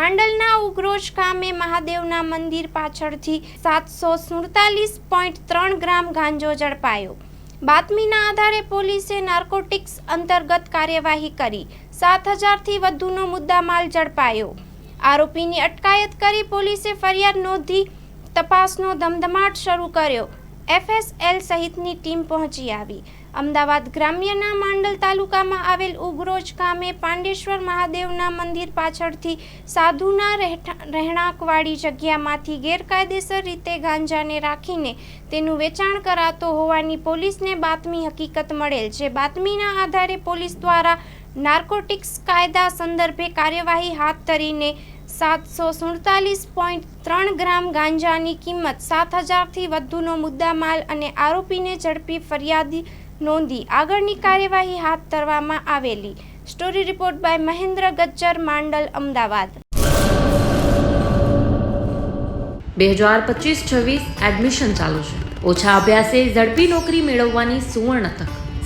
માંડલના ઉગ્રોજ ગામે મહાદેવના મંદિર પાછળથી સાતસો સુડતાલીસ પોઈન્ટ ત્રણ ગ્રામ ગાંજો ઝડપાયો. બાતમીના આધારે પોલીસે નાર્કોટિક્સ અંતર્ગત કાર્યવાહી કરી. સાત હજારથી વધુનો મુદ્દામાલ ઝડપાયો. આરોપીની અટકાયત કરી પોલીસે ફરિયાદ નોંધી તપાસનો ધમધમાટ શરૂ કર્યો. એફએસએલ સહિતની ટીમ પહોંચી આવી. અમદાવાદ ગ્રામ્યના માંડલ તાલુકામાં આવેલ ઉગરોજ ગામે પાંડેશ્વર મહાદેવના મંદિર પાછળથી સાધુના રહેણાંકવાળી જગ્યામાંથી ગેરકાયદેસર રીતે ગાંજાને રાખીને તેનું વેચાણ કરાતો હોવાની પોલીસને બાતમી હકીકત મળેલ છે બાતમીના આધારે પોલીસ દ્વારા નાર્કોટિક્સ કાયદા સંદર્ભે કાર્યવાહી હાથ ધરીને સાતસો સુડતાલીસ પોઈન્ટ ત્રણ ગ્રામ ગાંજાની કિંમત સાત હજારથી વધુનો મુદ્દામાલ અને આરોપીને ઝડપી ફરિયાદી નોંધી આગળની કાર્યવાહી હાથ ધરવામાં આવેલી. Story report by Mahendra Gajjar, Mandal, Ahmedabad. બે હજાર પચીસ છવ્વીસ એડમિશન ચાલુ છે. ઓછા અભ્યાસે ઝડપી નોકરી મેળવવાની સુવર્ણ તક.